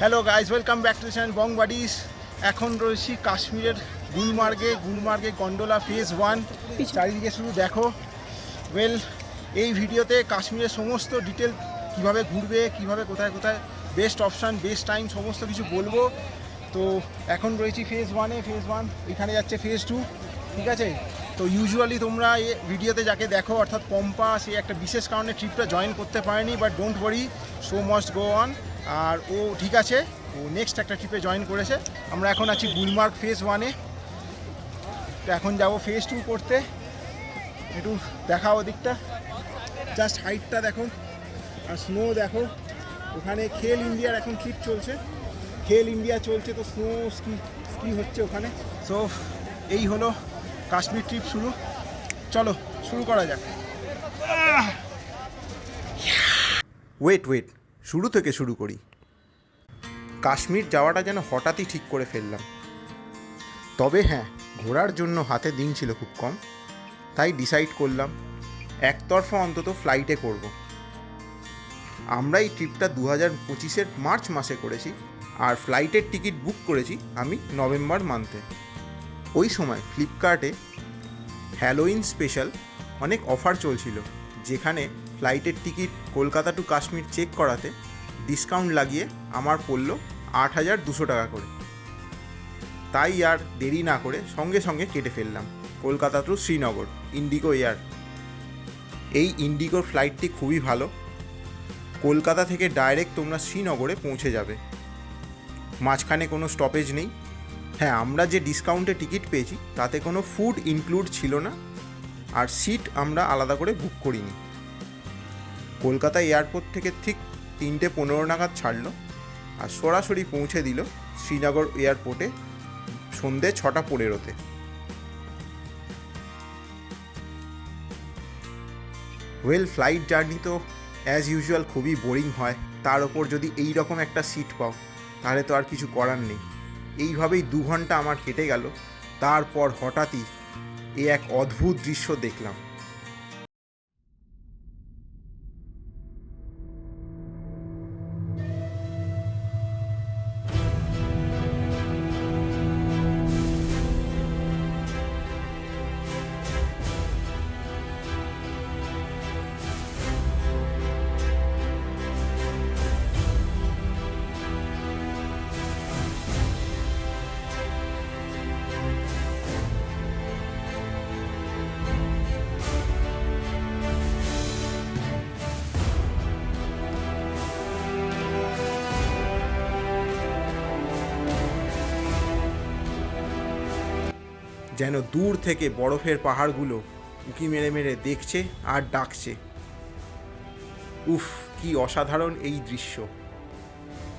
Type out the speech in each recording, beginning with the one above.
Hello guys welcome back to channel Bong buddies এখন রয়েছি কাশ্মীরের গুলমার্গে গুলমার্গে গন্ডোলা ফেজ ওয়ান চারিদিকে শুধু দেখো। ওয়েল এই ভিডিওতে কাশ্মীরের সমস্ত ডিটেল কীভাবে ঘুরবে কীভাবে কোথায় কোথায় বেস্ট অপশান বেস্ট টাইম সমস্ত কিছু বলব। তো এখন রয়েছি ফেজ ওয়ানে ফেজ ওয়ান এখানে যাচ্ছে ফেজ টু ঠিক আছে? তো ইউজুয়ালি তোমরা এ ভিডিওতে যাকে দেখো অর্থাৎ পম্পা সে একটা বিশেষ কারণে ট্রিপটা জয়েন করতে পারেনি but don't worry show must go on আর ও ঠিক আছে, ও নেক্সট একটা ট্রিপে জয়েন করেছে। আমরা এখন আছি গুলমার্গ ফেজ ওয়ানে তো এখন যাব ফেজ টু করতে। একটু দেখা ওদিকটা। জাস্ট হাইটটা দেখো আর স্নো দেখো। ওখানে খেল ইন্ডিয়ার এখন ট্রিপ চলছে। খেল ইন্ডিয়া চলছে তো স্নো স্কি স্কি হচ্ছে ওখানে। সো এই হলো কাশ্মীর ট্রিপ শুরু। চলো, শুরু করা যাক। ওয়েট ওয়েট শুরু থেকে শুরু করি। কাশ্মীর যাওয়াটা যেন হঠাৎই ঠিক করে ফেললাম। তবে হ্যাঁ ঘোরার জন্য হাতে দিন ছিল খুব কম। তাই ডিসাইড করলাম, একতরফা অন্তত ফ্লাইটে করব। আমরা এই ট্রিপটা দু হাজার পঁচিশের মার্চ মাসে করেছি আর ফ্লাইটের টিকিট বুক করেছি আমি নভেম্বর মান্থে ওই সময় ফ্লিপকার্টে হ্যালোইন স্পেশাল অনেক অফার চলছিল, যেখানে ফ্লাইটের ticket Kolkata to Kashmir check করাতে ডিসকাউন্ট লাগিয়ে আমার পড়ল আট হাজার দুশো টাকা করে। তাই আর দেরি না করে সঙ্গে সঙ্গে কেটে ফেললাম Kolkata to Srinagar, IndiGo air. এই ইন্ডিগোর ফ্লাইটটি খুবই ভালো। কলকাতা থেকে ডাইরেক্ট তোমরা শ্রীনগরে পৌঁছে যাবে। মাঝখানে কোনো স্টপেজ নেই। হ্যাঁ আমরা যে ডিসকাউন্টে টিকিট পেয়েছি, তাতে কোনো ফুড ইনক্লুড ছিল না। আর সিট আমরা আলাদা করে বুক করিনি। কলকাতা এয়ারপোর্ট থেকে ঠিক তিনটে পনেরো নাগাদ ছাড়লো আর সরাসরি পৌঁছে দিল শ্রীনগর এয়ারপোর্টে সন্ধে ছটা পনেরোতে। ওয়েল ফ্লাইট জার্নি তো অ্যাজ ইউজুয়াল খুবই বোরিং হয়। তার ওপর যদি এই রকম একটা সিট পাও, তাহলে তো আর কিছু করার নেই। এইভাবেই দু ঘণ্টা আমার কেটে গেল। তারপর হঠাৎই এ এক অদ্ভুত দৃশ্য দেখলাম। যেন দূর থেকে বরফের পাহাড়গুলো উঁকি মেরে মেরে দেখছে আর ডাকছে। উফ, কি অসাধারণ এই দৃশ্য।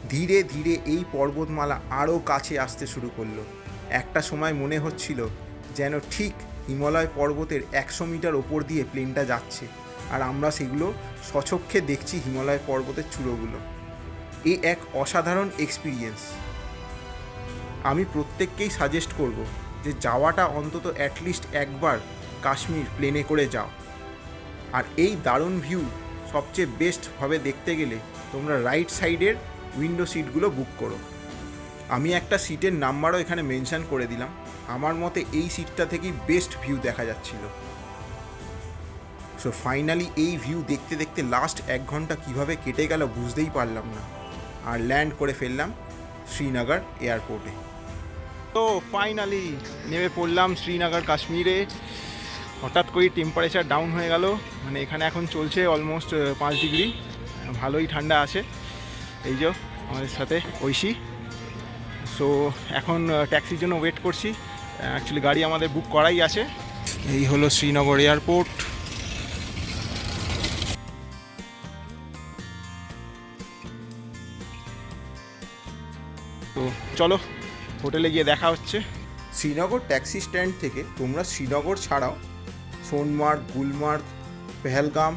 ধীরে ধীরে এই পর্বতমালা আরও কাছে আসতে শুরু করল। একটা সময় মনে হচ্ছিল যেন ঠিক হিমালয় পর্বতের একশো মিটার ওপর দিয়ে প্লেনটা যাচ্ছে আর আমরা সেগুলো সচক্ষে দেখছি হিমালয় পর্বতের চূড়োগুলো। এ এক অসাধারণ এক্সপিরিয়েন্স আমি প্রত্যেককেই সাজেস্ট করব যে যাওয়াটা অন্তত অ্যাটলিস্ট একবার কাশ্মীর প্লেনে করে যাও। আর এই দারুণ ভিউ সবচেয়ে বেস্টভাবে দেখতে গেলে তোমরা রাইট সাইডের উইন্ডো সিটগুলো বুক করো। আমি একটা সিটের নাম্বারও এখানে মেনশান করে দিলাম। আমার মতে এই সিটটা থেকেই বেস্ট ভিউ দেখা যাচ্ছিল। সো ফাইনালি এই ভিউ দেখতে দেখতে লাস্ট এক ঘণ্টা কীভাবে কেটে গেল বুঝতেই পারলাম না। আর ল্যান্ড করে ফেললাম শ্রীনগর এয়ারপোর্টে তো ফাইনালি নেমে পড়লাম শ্রীনগর, কাশ্মীরে। হঠাৎ করে টেম্পারেচার ডাউন হয়ে গেল। মানে এখানে এখন চলছে অলমোস্ট পাঁচ ডিগ্রি ভালোই ঠান্ডা আছে। এই যে আমাদের সাথে ঐশী। সো এখন ট্যাক্সির জন্য ওয়েট করছি। অ্যাকচুয়ালি গাড়ি আমাদের বুক করাই আছে। এই হলো শ্রীনগর এয়ারপোর্ট তো চলো হোটেলে গিয়ে দেখা হচ্ছে। শ্রীনগর ট্যাক্সি স্ট্যান্ড থেকে তোমরা শ্রীনগর ছাড়াও সোনমার্গ, গুলমার্গ, পেহেলগাম,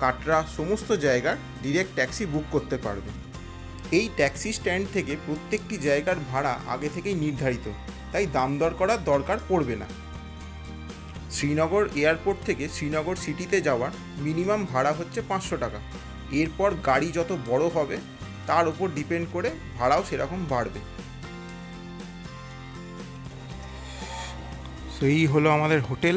কাটরা সমস্ত জায়গার ডিরেক্ট ট্যাক্সি বুক করতে পারবে। এই ট্যাক্সি স্ট্যান্ড থেকে প্রত্যেকটি জায়গার ভাড়া আগে থেকেই নির্ধারিত, তাই দাম দর করার দরকার পড়বে না। শ্রীনগর এয়ারপোর্ট থেকে শ্রীনগর সিটিতে যাওয়ার মিনিমাম ভাড়া হচ্ছে পাঁচশো টাকা। এরপর গাড়ি যত বড় হবে, তার উপর ডিপেন্ড করে ভাড়াও সেরকম বাড়বে। সো এই হলো আমাদের হোটেল।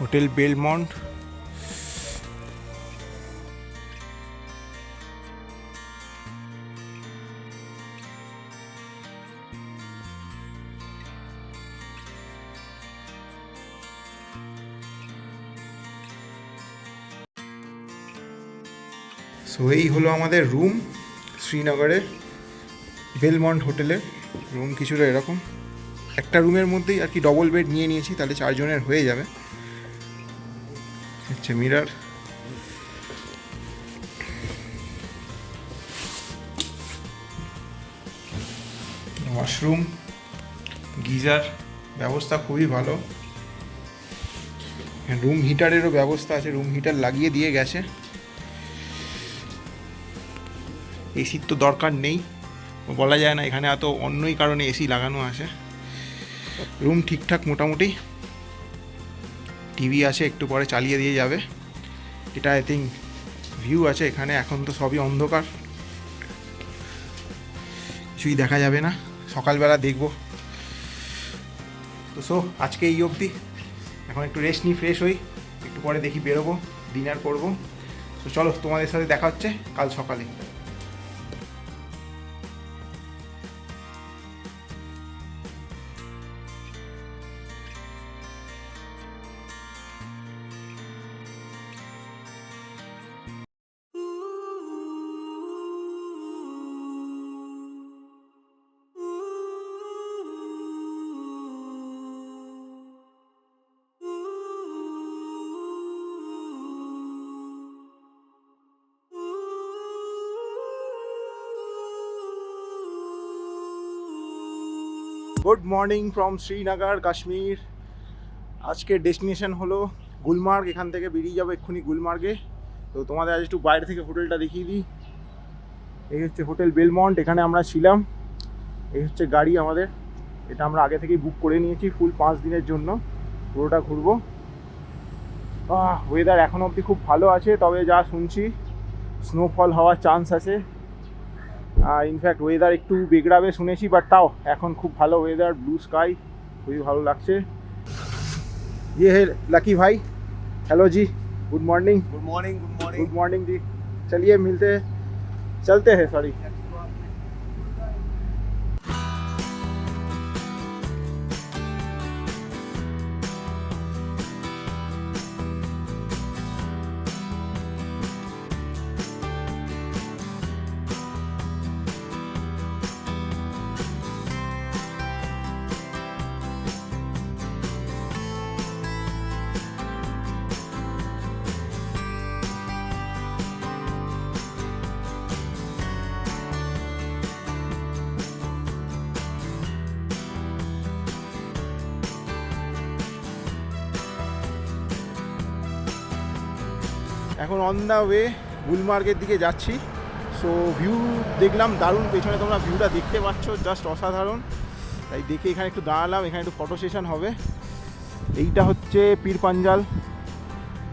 Hotel Belmond. সো এই হলো আমাদের রুম শ্রীনগরের বেলমন্ড হোটেলের। রুম কিছুটা এরকম। একটা রুমের মধ্যেই আর কি ডবল বেড নিয়ে নিয়েছি, তাহলে চারজনের হয়ে যাবে। হচ্ছে মিরার ওয়াশরুম গিজার, ব্যবস্থা খুবই ভালো। রুম হিটারেরও ব্যবস্থা আছে রুম হিটার লাগিয়ে দিয়ে গেছে। এসির তো দরকার নেই। বলা যায় না, এখানে এত অন্যই কারণে এসি লাগানো আছে। রুম ঠিকঠাক মোটামুটি। টিভি আছে, একটু পরে চালিয়ে দিয়ে যাবে। এটা আই থিঙ্ক ভিউ আছে, এখানে এখন তো সবই অন্ধকার। কিছুই দেখা যাবে না। সকালবেলা দেখব। তো সো, আজকে এই অবধি। এখন একটু রেস্ট নিই ফ্রেশ হই, একটু পরে দেখি বেরোবো ডিনার করব। তো চলো, তোমাদের সাথে দেখা হচ্ছে কাল সকালে। Good morning from Srinagar Kashmir আজকের ডেস্টিনেশন হলো গুলমার্গ, এখান থেকে বেরিয়ে যাব এক্ষুনি গুলমার্গে। তো তোমাদের আজ একটু বাইরে থেকে হোটেলটা দেখিয়ে দিই। এই হচ্ছে হোটেল বেলমন্ট, এখানে আমরা ছিলাম। এই হচ্ছে গাড়ি আমাদের। এটা আমরা আগে থেকেই বুক করে নিয়েছি ফুল পাঁচ দিনের জন্য। পুরোটা ঘুরবো। ওয়েদার এখন অবধি খুব ভালো আছে, তবে যা শুনছি স্নোফল হওয়ার চান্স আছে। ইনফ্যাক্ট ওয়েদার একটু বেগড়াবে শুনেছি বাট তাও এখন খুব ভালো ওয়েদার ব্লু স্কাই খুবই ভালো লাগছে ये है लकी भाई hello ji good morning good morning good morning good morning ji चलिए मिलते हैं चलते हैं सॉरी এখন অন দ্য ওয়ে গুলমার্গের দিকে যাচ্ছি। সো ভিউ দেখলাম, দারুণ। পেছনে তোমরা ভিউটা দেখতে পাচ্ছ জাস্ট অসাধারণ। তাই দেখে এখানে একটু দাঁড়ালাম, এখানে একটু ফটো সেশন হবে। এইটা হচ্ছে পীর পাঞ্জাল,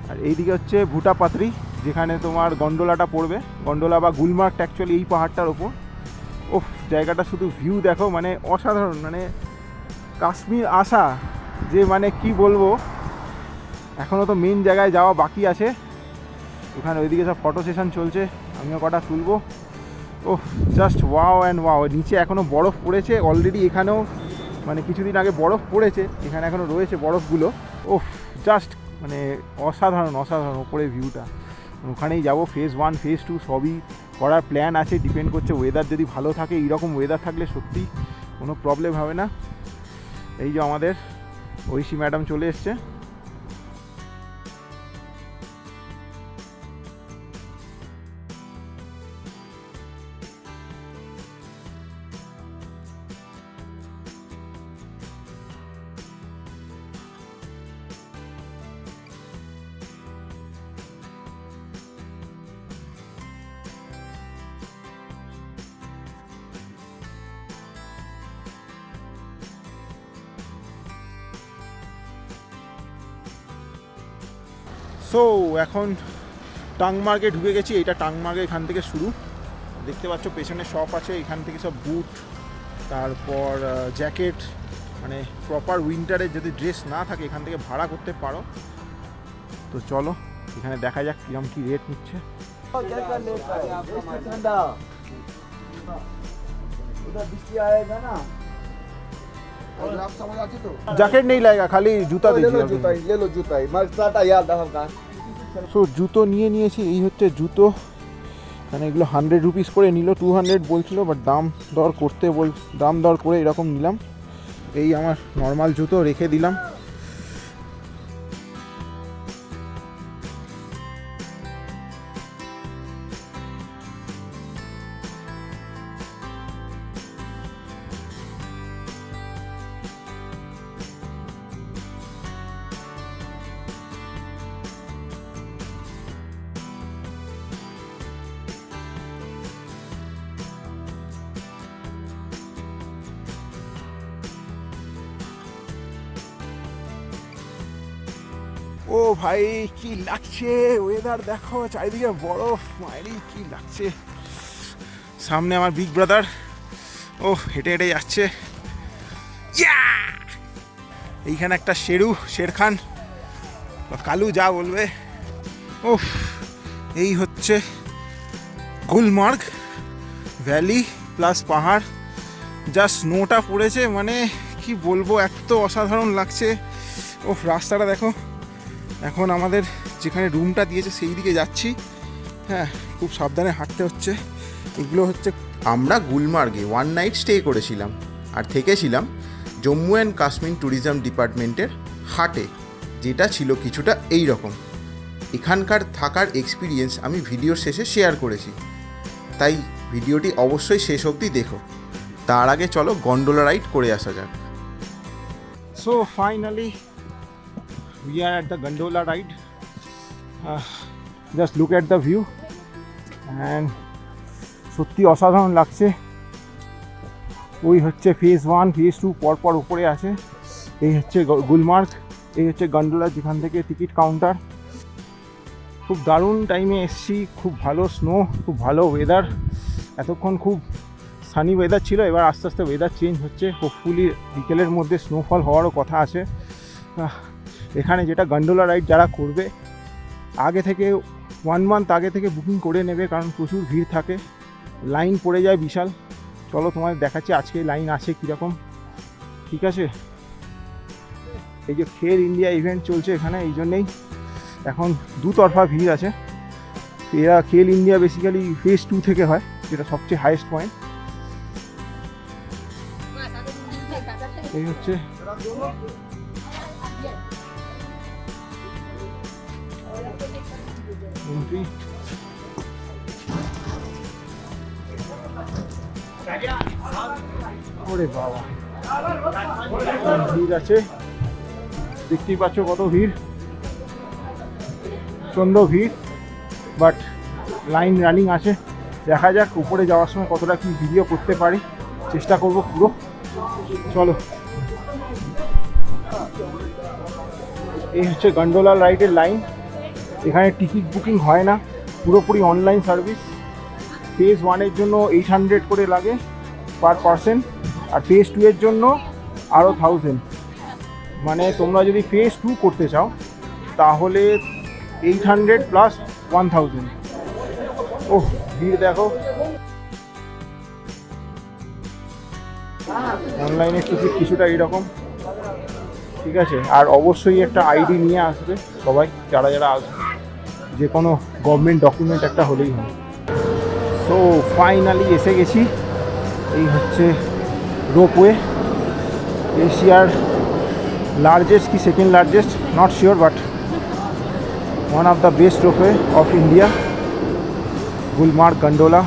আর এইদিকে হচ্ছে ভুটা পাত্রি যেখানে তোমার গন্ডোলাটা পড়বে। গন্ডোলা বা গুলমার্গটা অ্যাকচুয়ালি এই পাহাড়টার ওপর। ওফ, জায়গাটা শুধু ভিউ দেখো মানে অসাধারণ মানে কাশ্মীর আসা, যে মানে কি বলব? এখনও তো মেন জায়গায় যাওয়া বাকি আছে। ওখানে ওইদিকে সব ফটো সেশন চলছে, আমিও কটা তুলবো। ও জাস্ট ওয়াও অ্যান্ড ওয়াও নিচে এখনও বরফ পড়েছে অলরেডি এখানেও মানে কিছুদিন আগে বরফ পড়েছে, এখানে এখনও রয়েছে বরফগুলো। ও জাস্ট মানে অসাধারণ অসাধারণ ওপরে ভিউটা ওখানেই যাব ফেজ ওয়ান ফেজ টু সবই করার প্ল্যান আছে ডিপেন্ড করছে ওয়েদার যদি ভালো থাকে, এইরকম ওয়েদার থাকলে সত্যি কোনো প্রবলেম হবে না। এই যে আমাদের, ঐশী ম্যাডাম চলে এসছে। সো এখন টাংমার্গে ঢুকে গেছি। এটা টাংমার্গে এখান থেকে শুরু। দেখতে পাচ্ছ, পেছনে শপ আছে, এখান থেকে সব বুট তারপর জ্যাকেট মানে প্রপার উইন্টারে যদি ড্রেস না থাকে, এখান থেকে ভাড়া করতে পারো। তো চলো, এখানে দেখা যাক কিরম কি রেট নিচ্ছে। না? জ্যাকেট নেই লাগা খালি জুতা দিয়েছি জুতাই লেলো জুতাই মার্কসাটা ইয়াদ হালকা সো জুতো নিয়ে নিয়েছি এই হচ্ছে জুতো মানে এগুলো হান্ড্রেড রুপিস করে নিল টু হান্ড্রেড বলছিলো বাট দাম দর করতে বল দাম দর করে এরকম নিলাম এই আমার নর্মাল জুতো রেখে দিলাম ও ভাই, কি লাগছে? ওয়েদার দেখো, চারিদিকে বরফ মায়েরই কি লাগছে? সামনে আমার বিগ ব্রাদার ও, হেঁটে হেঁটে যাচ্ছে! এইখানে একটা শেরু শের খান কালু যা বলবে। ও এই হচ্ছে গুলমার্গ ভ্যালি প্লাস পাহাড়। যা স্নোটা পড়েছে মানে কি বলব, এত অসাধারণ লাগছে। ও রাস্তাটা দেখো। এখন আমাদের যেখানে রুমটা দিয়েছে সেই দিকে যাচ্ছি। হ্যাঁ খুব সাবধানে হাঁটতে হচ্ছে। এগুলো হচ্ছে আমরা গুলমার্গে ওয়ান নাইট স্টে করেছিলাম আর থেকেছিলাম জম্মু অ্যান্ড কাশ্মীর ট্যুরিজম ডিপার্টমেন্টের হাটে, যেটা ছিল কিছুটা এই রকম এখানকার থাকার এক্সপিরিয়েন্স আমি ভিডিওর শেষে শেয়ার করেছি। তাই ভিডিওটি অবশ্যই শেষ অবধি দেখো। তার আগে চলো গন্ডোলা রাইড করে আসা যাক। So finally we are at the gondola ride. Uh, just look at the view. And সত্যি অসাধারণ লাগছে। ওই হচ্ছে ফেজ ওয়ান ফেজ টু পরপর উপরে আছে। এই হচ্ছে গুলমার্গ। এই হচ্ছে গন্ডোলা যেখান থেকে টিকিট কাউন্টার খুব দারুণ টাইমে এসছি। খুব ভালো স্নো খুব ভালো ওয়েদার এতক্ষণ খুব সানি ওয়েদার ছিল। এবার আস্তে আস্তে ওয়েদার চেঞ্জ হচ্ছে। হোপফুলি বিকেলের মধ্যে স্নোফল হওয়ারও কথা আছে। এখানে যেটা গন্ডোলা রাইড যারা করবে, আগে থেকে ওয়ান মান্থ আগে থেকে বুকিং করে নেবে, কারণ প্রচুর ভিড় থাকে। লাইন পড়ে যায় বিশাল। চলো তোমাদের দেখাচ্ছি, আজকে লাইন আছে কীরকম। ঠিক আছে? এই যে খেল ইন্ডিয়া ইভেন্ট চলছে এখানে, এই জন্যেই এখন দুতরফা ভিড় আছে। এরা খেল ইন্ডিয়া বেসিক্যালি ফেজ টু থেকে হয়, যেটা সবচেয়ে হাইয়েস্ট পয়েন্ট এই হচ্ছে ওরে বাবা। ভিড় আছে? দেখতেই পাচ্ছ কত ভিড়। প্রচণ্ড ভিড় বাট লাইন রানিং আছে। দেখা যাক উপরে যাওয়ার সময় কতটা কি ভিডিও করতে পারি। চেষ্টা করব পুরো। চলো। এই হচ্ছে গন্ডোলা রাইডের লাইন এখানে টিকিট বুকিং হয় না, পুরোপুরি অনলাইন সার্ভিস ফেজ ওয়ানের জন্য এইট হান্ড্রেড করে লাগে পার পারসন আর ফেজ টু এর জন্য আরও থাউজেন্ড মানে তোমরা যদি ফেজ টু করতে চাও, তাহলে eight hundred plus one thousand ও ভিড় দেখো। অনলাইনের টিকিট কিছুটা এইরকম ঠিক আছে? আর অবশ্যই একটা আইডি নিয়ে আসবে সবাই, যারা যারা আসবে। যে কোনো গভর্নমেন্ট ডকুমেন্ট একটা হলেই হয়। সো ফাইনালি এসে গেছি। এই হচ্ছে রোপওয়ে এশিয়ার লার্জেস্ট কি second largest not sure but one of the best ropeway of India Gulmarg, gondola.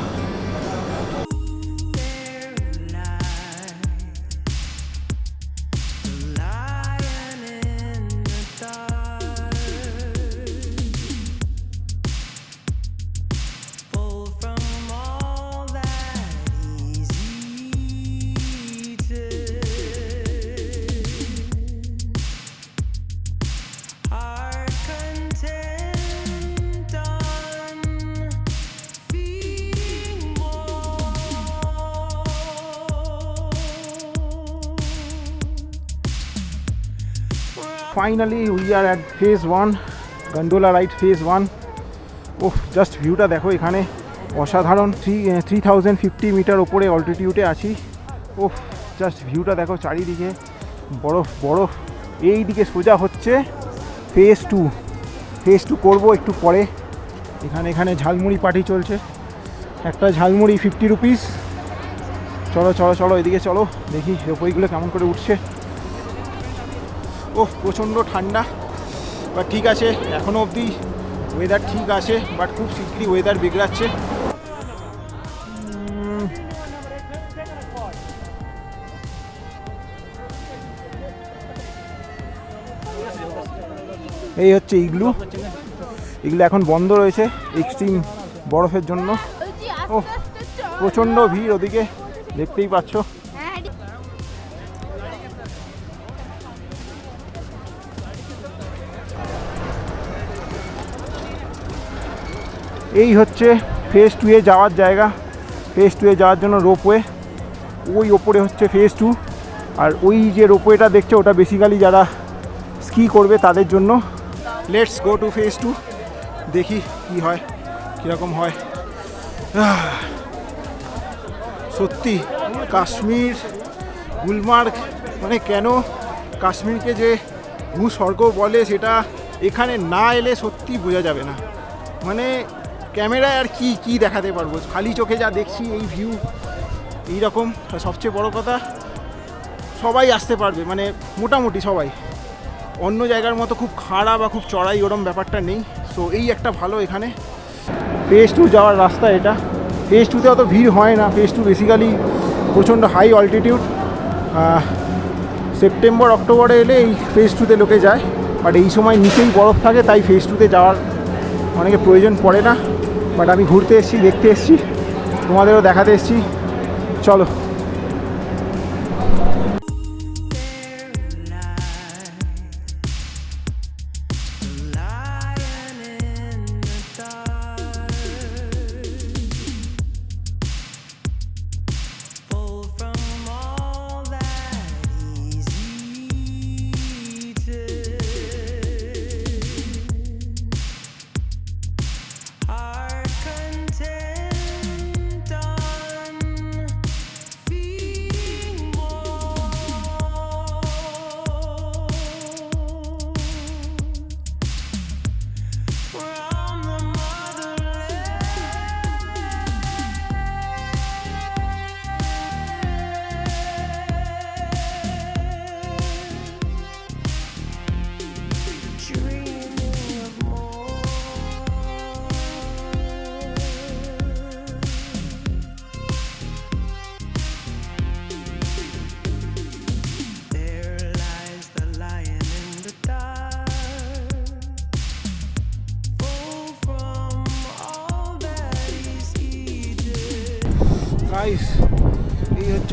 Finally we are at phase one gondola ride phase one O just ভিউটা দেখো এখানে। অসাধারণ three three thousand fifty metre ওপরে অল্টিটিউডে আছি। ও just ভিউটা দেখো চারিদিকে। বরফ বরফ। এই দিকে সোজা হচ্ছে ফেজ টু ফেজ টু করব একটু পরে। এখানে এখানে ঝালমুড়ি পার্টি চলছে। একটা ঝালমুড়ি ফিফটি রুপিস চলো চলো চলো, এদিকে চলো। দেখি, রোপইগুলো কেমন করে উঠছে। ও প্রচণ্ড ঠান্ডা। বাট ঠিক আছে এখনও অবধি ওয়েদার ঠিক আছে বাট খুব শীঘ্রই ওয়েদার বিগড়াচ্ছে। এই হচ্ছে ইগলু। এগুলো এখন বন্ধ রয়েছে এক্সট্রিম বরফের জন্য। ও প্রচণ্ড ভিড় ওদিকে, দেখতেই পাচ্ছ। এই হচ্ছে ফেজ টুয়ে যাওয়ার জায়গা। ফেজ টুয়ে যাওয়ার জন্য রোপওয়ে ওই ওপরে হচ্ছে ফেজ টু আর ওই যে রোপওয়েটা দেখছে, ওটা বেসিক্যালি যারা স্কি করবে তাদের জন্য। Let's go to phase two দেখি কি হয়, কীরকম হয়। সত্যি, কাশ্মীর, গুলমার্গ মানে কেন কাশ্মীরকে যে ভূস্বর্গ বলে সেটা এখানে না এলে সত্যি বোঝা যাবে না। মানে ক্যামেরায় আর কি কি দেখাতে পারব? খালি চোখে যা দেখছি, এই ভিউ এইরকম সবচেয়ে বড় কথা, সবাই আসতে পারবে মানে মোটামুটি সবাই। অন্য জায়গার মতো খুব খাড়া বা খুব চড়াই ওরম ব্যাপারটা নেই। সো এই একটা ভালো এখানে। ফেস টু যাওয়ার রাস্তা এটা। ফেস টুতে অত ভিড় হয় না। ফেস টু বেসিক্যালি প্রচণ্ড হাই অল্টিটিউড সেপ্টেম্বর অক্টোবরে এলে এই ফেস টুতে লোকে যায়। বাট এই সময় নিচেই বরফ থাকে, তাই ফেস টুতে যাওয়ার অনেকে প্রয়োজন পড়ে না। বাট আমি ঘুরতে এসেছি দেখতে এসেছি তোমাদেরও দেখাতে এসেছি। চলো।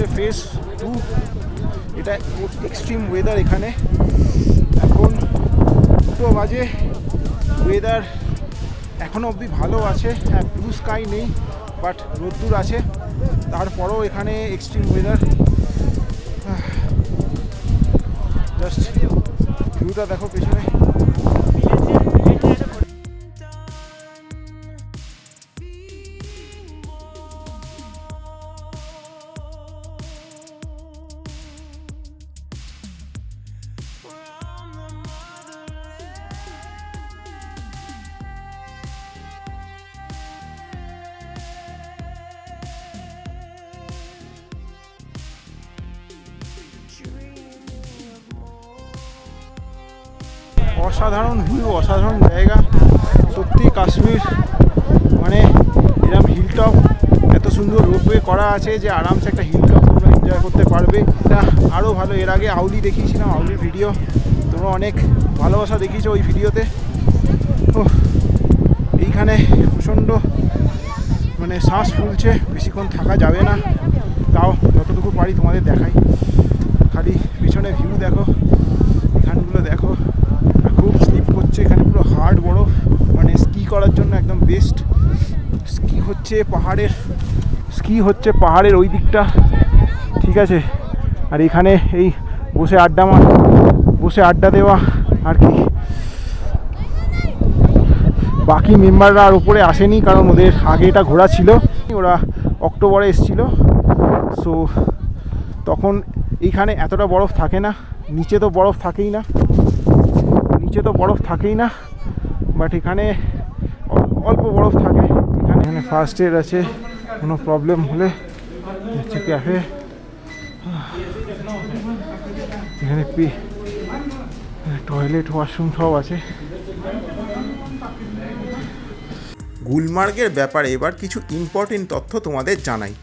হচ্ছে ফেস টু এটা এক্সট্রিম ওয়েদার এখানে। এখন দুটো বাজে। ওয়েদার এখনও অবধি ভালো আছে। হ্যাঁ ব্লু স্কাই নেই বাট রোদ্দুর আছে। তারপরেও এখানে এক্সট্রিম ওয়েদার জাস্ট ভিউটা দেখো অসাধারণ ভিউ অসাধারণ জায়গা। সত্যি কাশ্মীর মানে এরকম হিলটপ এত সুন্দর রোপওয়ে করা আছে যে আরামসে একটা হিলটপ তোমরা এনজয় করতে পারবে। এটা আরও ভালো, এর আগে আউলি দেখিয়েছিলাম, আউলির ভিডিও তোমরা অনেক ভালোবাসা দেখিয়েছো ওই ভিডিওতে ও এইখানে প্রচণ্ড মানে শ্বাস ফুলছে, বেশিক্ষণ থাকা যাবে না। তাও যতটুকু পারি তোমাদের দেখাই। খালি পিছনে ভিউ দেখো এখানগুলো দেখো আর খুব স্লিপ করছে এখানে পুরো হার্ড বরফ মানে স্কি করার জন্য একদম বেস্ট স্কি হচ্ছে পাহাড়ের স্কি হচ্ছে পাহাড়ের ওই দিকটা। ঠিক আছে? আর এখানে এই বসে আড্ডা মার, বসে আড্ডা দেওয়া আর কি। বাকি মেম্বাররা আর উপরে আসেনি কারণ ওদের আগে এটা ঘোরা ছিল। ওরা অক্টোবরে এসছিল। সো তখন এইখানে এতটা বরফ থাকে না। নিচে তো বরফ থাকেই না। নিচে তো বরফ থাকেই না। বাট এখানে অল্প বরফ থাকে। এখানে ফার্স্ট এড আছে, কোনো প্রবলেম হলে হচ্ছে ক্যাফে এখানে পি টয়লেট ওয়াশরুম সব আছে। গুলমার্গের ব্যাপারে এবার কিছু ইম্পর্টেন্ট তথ্য তোমাদের জানাই।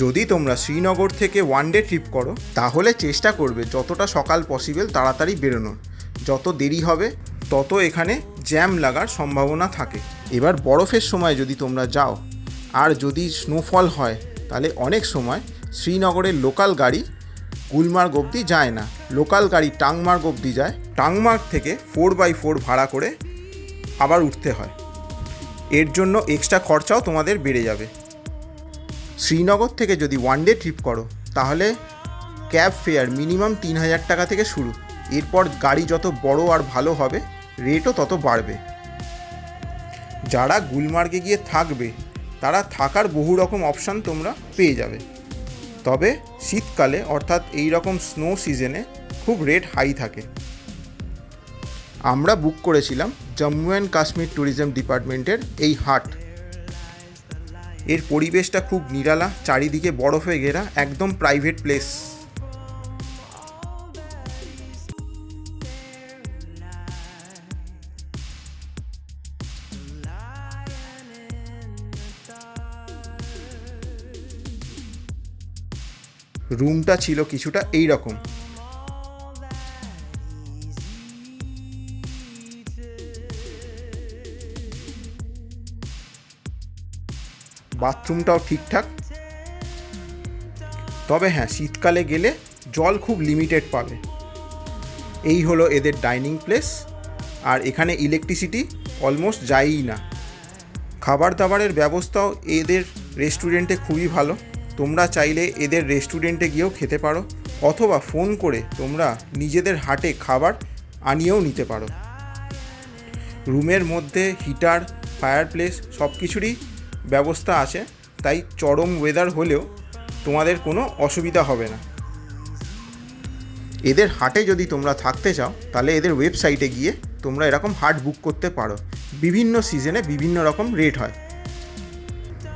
যদি তোমরা শ্রীনগর থেকে ওয়ান ডে ট্রিপ করো, তাহলে চেষ্টা করবে যতটা সকাল পসিবল তাড়াতাড়ি বেরোনোর। যত দেরি হবে, তত এখানে জ্যাম লাগার সম্ভাবনা থাকে। এবার বরফের সময় যদি তোমরা যাও, আর যদি স্নোফল হয়, তাহলে অনেক সময় শ্রীনগরের লোকাল গাড়ি গুলমার্গ অবধি যায় না। লোকাল গাড়ি টাংমার্গ অবধি যায়। টাংমার্গ থেকে ফোর বাই ফোর ভাড়া করে আবার উঠতে হয়। এর জন্য এক্সট্রা খরচাও তোমাদের বেড়ে যাবে। শ্রীনগর থেকে যদি ওয়ান ডে ট্রিপ করো, তাহলে ক্যাব ফেয়ার মিনিমাম তিন হাজার টাকা থেকে শুরু। এরপর গাড়ি যত বড় আর ভালো হবে রেটও তত বাড়বে। যারা গুলমার্গে গিয়ে থাকবে, তারা থাকার বহু রকম অপশান তোমরা পেয়ে যাবে। তবে শীতকালে, অর্থাৎ এই রকম স্নো সিজনে খুব রেট হাই থাকে। আমরা বুক করেছিলাম জম্মু অ্যান্ড কাশ্মীর ট্যুরিজম ডিপার্টমেন্টের এই হাট। এর পরিবেশটা খুব নিরালা, চারিদিকে বরফে ঘেরা, একদম প্রাইভেট প্লেস রুমটা ছিল কিছুটা এই রকম বাথরুমটাও ঠিকঠাক। তবে হ্যাঁ শীতকালে গেলে জল খুব লিমিটেড পাবে। এই হলো এদের ডাইনিং প্লেস। আর এখানে ইলেকট্রিসিটি অলমোস্ট যায়ই না। খাবার দাবারের ব্যবস্থাও এদের রেস্টুরেন্টে খুবই ভালো। তোমরা চাইলে এদের রেস্টুরেন্টে গিয়েও খেতে পারো, অথবা ফোন করে তোমরা নিজেদের হাটে খাবার আনিয়েও নিতে পারো। রুমের মধ্যে হিটার, ফায়ারপ্লেস সব কিছুরই ব্যবস্থা আছে, তাই চরম ওয়েদার হলেও তোমাদের কোনো অসুবিধা হবে না। এদের হাটে যদি তোমরা থাকতে চাও, তাহলে এদের ওয়েবসাইটে গিয়ে তোমরা এরকম হাট বুক করতে পারো। বিভিন্ন সিজনে বিভিন্ন রকম রেট হয়।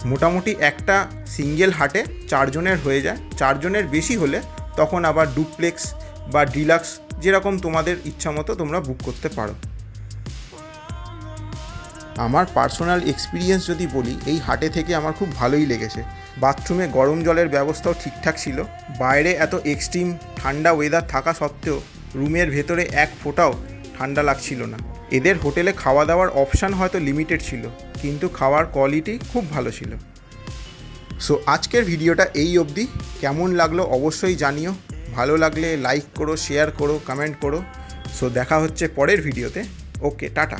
মোটামুটি একটা সিঙ্গেল হাটে চারজনের হয়ে যায়। চারজনের বেশি হলে তখন আবার ডুপ্লেক্স বা ডিলাক্স যেরকম তোমাদের ইচ্ছা মতো তোমরা বুক করতে পারো। আমার পার্সোনাল এক্সপিরিয়েন্স যদি বলি, এই হাটে থেকে আমার খুব ভালোই লেগেছে। বাথরুমে গরম জলের ব্যবস্থাও ঠিকঠাক ছিল। বাইরে এত এক্সট্রিম ঠান্ডা ওয়েদার থাকা সত্ত্বেও রুমের ভেতরে এক ফোঁটাও ঠান্ডা লাগছিল না। এদের হোটেলে খাওয়া দাওয়ার অপশান হয়তো লিমিটেড ছিল, কিন্তু খাওয়ার কোয়ালিটি খুব ভালো ছিল। সো আজকের ভিডিওটা এই অবধি। কেমন লাগল অবশ্যই জানিও। ভালো লাগলে লাইক করো, শেয়ার করো, কমেন্ট করো। সো দেখা হচ্ছে পরের ভিডিওতে। Okay, tata.